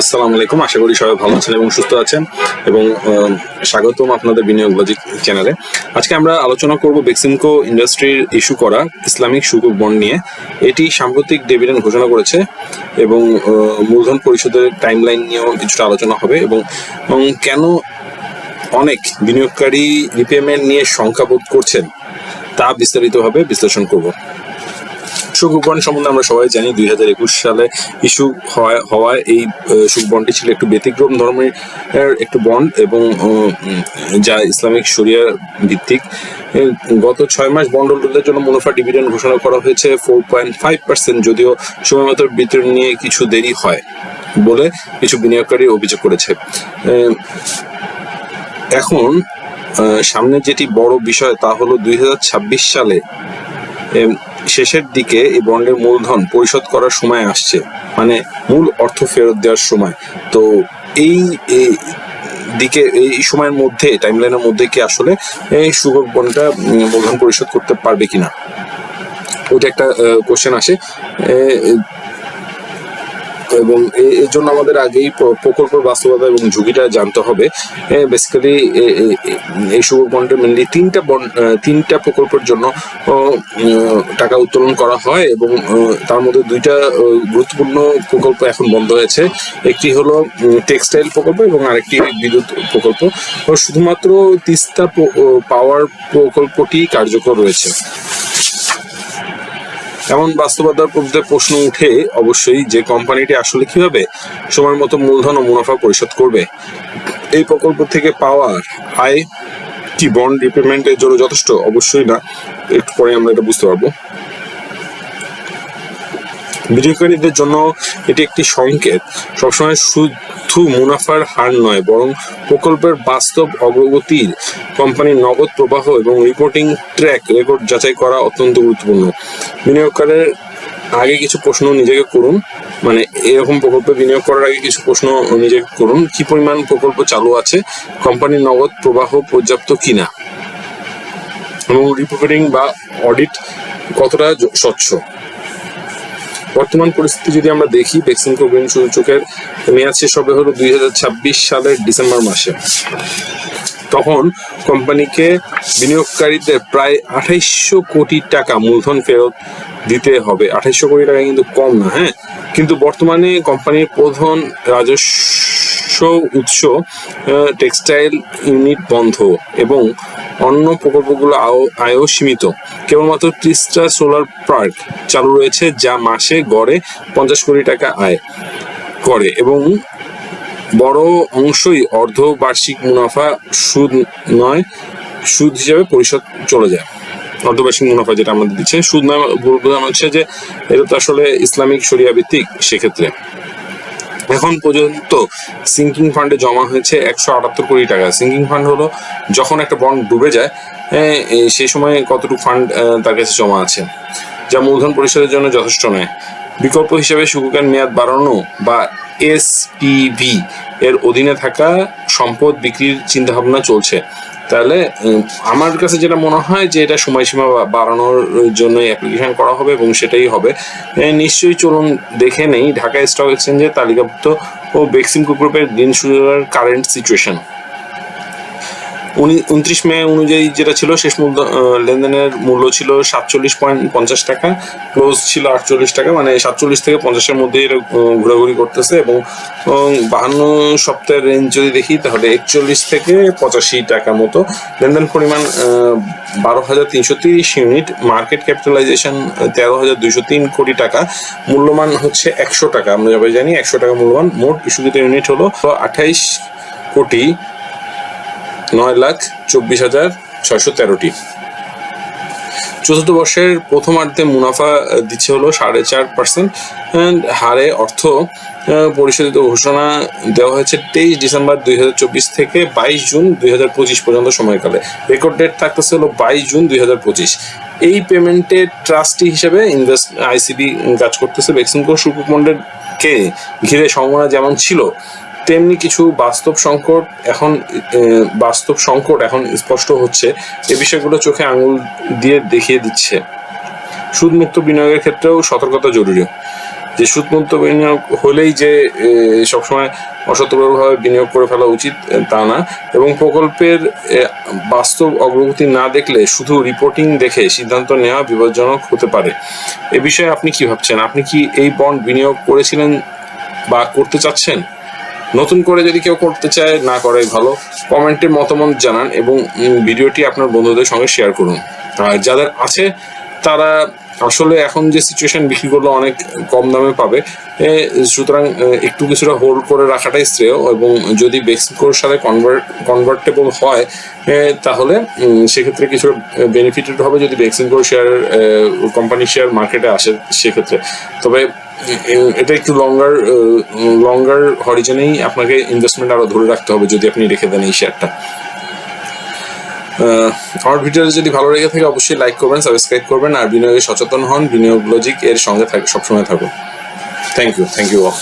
আসসালামু আলাইকুম। আশা করি সবাই ভালো আছেন এবং সুস্থ আছেন এবং স্বাগতম আপনাদের বিনিয়োগ লজিক চ্যানেলে। আজকে আমরা আলোচনা করব বেক্সিমকো ইন্ডাস্ট্রির ইস্যু করা ইসলামিক সুকুক বন্ড নিয়ে। এটি সাম্প্রতিক ডিভিডেন্ড ঘোষণা করেছে এবং মূলধন পরিশোধের টাইমলাইন নিয়েও কিছুটা আলোচনা হবে এবং কেন অনেক বিনিয়োগকারী রিপেমেন্ট নিয়ে শঙ্কাবোধ করছেন তা বিস্তারিতভাবে বিশ্লেষণ করব। সুকুক বন্ড সম্বন্ধে আমরা সবাই জানি দুই হাজার একুশ সালে ইস্যু হওয়ায় এই সুক বন্ডটি ছিল একটু ব্যতিক্রম ধর্মের একটু বন্ড এবং যা ইসলামিক শরিয়া ভিত্তিক। গত ছয় মাস বন্ড হোল্ডারদের জন্য মুনাফা ডিভিডেন্ড ঘোষণা করা হয়েছে ফোর পয়েন্ট ফাইভ পার্সেন্ট, যদিও সময়মতো বিতরণ নিয়ে কিছু দেরি হয় বলে কিছু বিনিয়োগকারী অভিযোগ করেছে। এখন সামনে যেটি বড় বিষয় তা হলো দুই হাজার ছাব্বিশ সালে শেষের দিকে এই বন্ডের মূলধন পরিশোধ করার সময় আসছে। মানে মূল অর্থ ফেরত দেওয়ার সময়। তো এই দিকে, এই সময়ের মধ্যে টাইমলাইনের মধ্যে কি আসলে এই সুগক বন্ডটা মূলধন পরিশোধ করতে পারবে কিনা? ওইটা একটা কোশ্চেন আসে। এবং এর জন্য আমাদের আগেই প্রকল্প বাস্তবতা এবং ঝুঁকিটা জানতে হবে। বেসিক্যালি এই শুভ বন্ডে মেনলি তিনটা তিনটা প্রকল্পের জন্য টাকা উত্তোলন করা হয় এবং তার মধ্যে দুইটা গুরুত্বপূর্ণ প্রকল্প এখন বন্ধ হয়েছে। একটি হলো টেক্সটাইল প্রকল্প এবং আরেকটি বিদ্যুৎ প্রকল্প। শুধুমাত্র তিস্তা পাওয়ার প্রকল্পটি কার্যকর রয়েছে। এমন বাস্তবতার মধ্যে প্রশ্ন উঠে অবশ্যই যে কোম্পানিটি আসলে কীভাবে সময় মতো মূলধন ও মুনাফা পরিশোধ করবে। এই প্রকল্প থেকে পাওয়ার আয় কি বন্ড রিপেমেন্টের জন্য যথেষ্ট? অবশ্যই না। একটু পরে আমরা এটা বুঝতে পারব। বিনিয়োগকারীদের জন্য এটি একটি সংকেত। সবসময় শুধু মুনাফার হার নয়, বরং প্রকল্পের বাস্তব অগ্রগতির কোম্পানির নগদ প্রবাহ এবং রিপোর্টিং ট্র্যাক রেকর্ড যাচাই করা অত্যন্ত গুরুত্বপূর্ণ। বিনিয়োগকারের আগে কিছু প্রশ্ন নিজেকে করুন মানে এরকম প্রকল্পে বিনিয়োগ করার আগে কিছু প্রশ্ন নিজেকে করুন, কি পরিমাণ প্রকল্প চালু আছে, কোম্পানির নগদ প্রবাহ পর্যাপ্ত কিনা? এবং রিপোর্টিং বা অডিট কতটা স্বচ্ছ? বর্তমান পরিস্থিতি যদি আমরা দেখি বেক্সিমকো গ্রিন সূচকের মেয়াদ শেষ হবে হলো দুই হাজার ছাব্বিশ সালের ডিসেম্বর মাসে। তখন কোম্পানিকে বিনিয়োগকারীদের প্রায় আঠাইশশো কোটি টাকা মূলধন ফেরত দিতে হবে। আঠাইশশো কোটি টাকা কিন্তু কম না হ্যাঁ? কিন্তু বর্তমানে কোম্পানির প্রধান রাজস্ব উৎস টেক্সটাইল ইউনিট বন্ধ এবং অন্য প্রকল্পগুলো আয়- আয়ও সীমিত। কেবলমাত্র ত্রিশটা সোলার পার্ক চালু রয়েছে যা মাসে গড়ে পঞ্চাশ কোটি টাকা আয় করে এবং বড় অংশই অর্ধ বার্ষিক মুনাফা সুদ নয় সুদ হিসাবে পরিশোধ চলে যায়। অর্ধবার্ষিক মুনাফা যেটা আমাদের দিচ্ছে সুদ নয় বোঝানো হচ্ছে যে এটা তো আসলে ইসলামিক শরিয়া ভিত্তিক সেক্ষেত্রে। এখন পর্যন্ত সিঙ্কিং ফান্ডে জমা হয়েছে একশো আটাত্তর কোটি টাকা। সিঙ্কিং ফান্ড হলো যখন একটা বন্ড ডুবে যায় হ্যাঁ, সেই সময় কতটুকু ফান্ড তার কাছে জমা আছে। যা মূলধন পরিশোধের জন্য যথেষ্ট নয়। বিকল্প হিসেবে সুকুকের মেয়াদ বাড়ানো বা এসপিভি এর অধীনে থাকা সম্পদ বিক্রির চিন্তাভাবনা চলছে। তাহলে আমার কাছে যেটা মনে হয় যে এটা সময়সীমা বাড়ানোর জন্য অ্যাপ্লিকেশন করা হবে এবং সেটাই হবে। নিশ্চয়ই চলুন দেখে নেই, ঢাকা স্টক এক্সচেঞ্জের তালিকাভুক্ত ও বেক্সিমকো গ্রুপের গ্রিন সুগার কারেন্ট সিচুয়েশন উনত্রিশ মে অনুযায়ী যেটা ছিল, শেষ মূল্য লেনদেনের মূল্য ছিল সাতচল্লিশ পয়েন্ট পঞ্চাশ টাকা। ক্লোজ ছিল আটচল্লিশ টাকা মানে সাতচল্লিশ থেকে পঞ্চাশের মধ্যে এটা ঘোরাঘুরি করতেছে এবং বাহান্ন সপ্তাহের রেঞ্জ যদি দেখি, তাহলে একচল্লিশ থেকে পঁচাশি টাকা মতো। লেনদেন পরিমাণ বারো হাজার তিনশো তিরিশ ইউনিট। মার্কেট ক্যাপিটালাইজেশন তেরো হাজার দুইশো তিন কোটি টাকা। মূল্যমান হচ্ছে একশো টাকা, আমরা সবাই জানি, একশো টাকা মূল্যমান মোট ইস্যুকৃত ইউনিট হলো আঠাইশ কোটি নয় লাখ চব্বিশ হাজার ছয়শো তেরোটি। চতুর্থ বর্ষের প্রথমার্ধে মুনাফা দিচ্ছে হলো সাড়ে চার পার্সেন্ট হারে অর্থ পরিশোধিত ঘোষণা দেওয়া হয়েছে তেইশ ডিসেম্বর দুই হাজার চব্বিশ থেকে বাইশ জুন দুই হাজার পঁচিশ পর্যন্ত সময়কালে। রেকর্ড ডেট থাকতেছে হলো বাইশ জুন দুই হাজার পঁচিশ। এই পেমেন্টের ট্রাস্টি হিসেবে ইনভেস্ট আইসিবি কাজ করতেছে বেক্সিমকো সুকুমন্ডের কে ঘিরে সম্ভাবনা যেমন ছিল তেমনি কিছু বাস্তব সংকট এখন বাস্তব সংকট এখন স্পষ্ট হচ্ছে। এ বিষয়গুলো চোখে আঙুল দিয়ে দেখিয়ে দিচ্ছে। সুদমুক্ত বিনিয়োগের ক্ষেত্রেও সতর্কতা জরুরি। যে সুদমুক্ত বিনিয়োগ হলেই যে সবসময় অসতর্কভাবে বিনিয়োগ করে ফেলা উচিত তা না। এবং প্রকল্পের বাস্তব অগ্রগতি না দেখলে শুধু রিপোর্টিং দেখে সিদ্ধান্ত নেওয়া বিপজ্জনক হতে পারে। এ বিষয়ে আপনি কি ভাবছেন? আপনি কি এই বন্ড বিনিয়োগ করেছিলেন বা করতে চাচ্ছেন? নতুন করে যদি কেউ করতে চায়, না করাই ভালো কমেন্টে মতামত জানান এবং ভিডিওটি আপনার বন্ধুদের সঙ্গে শেয়ার করুন। আর যাদের আছে, তারা আসলে এখন যে সিচুয়েশন বিক্রি করলে অনেক কম দামে পাবে সুতরাং একটু কিছুটা হোল্ড করে রাখাটাই শ্রেয় এবং যদি বেক্সিকোর সাথে কনভার্ট কনভার্টেবল হয় তাহলে সেক্ষেত্রে কিছু বেনিফিটেড হবে যদি বেক্সিকোর শেয়ার কোম্পানি শেয়ার মার্কেটে আসে সেক্ষেত্রে। তবে এটা একটু লঙ্গার লঙ্গার হরিজনেই আপনাকে ইনভেস্টমেন্ট আরও ধরে রাখতে হবে যদি আপনি রেখে দেন এই শেয়ারটা আমার ভিডিওটা যদি ভালো লেগে থাকে, অবশ্যই লাইক করবেন সাবস্ক্রাইব করবেন, আর বিনিয়োগে সচেতন হন, বিনিয়োগ লজিক এর সঙ্গে থাকে সবসময় থাকুন। Thank you thank you all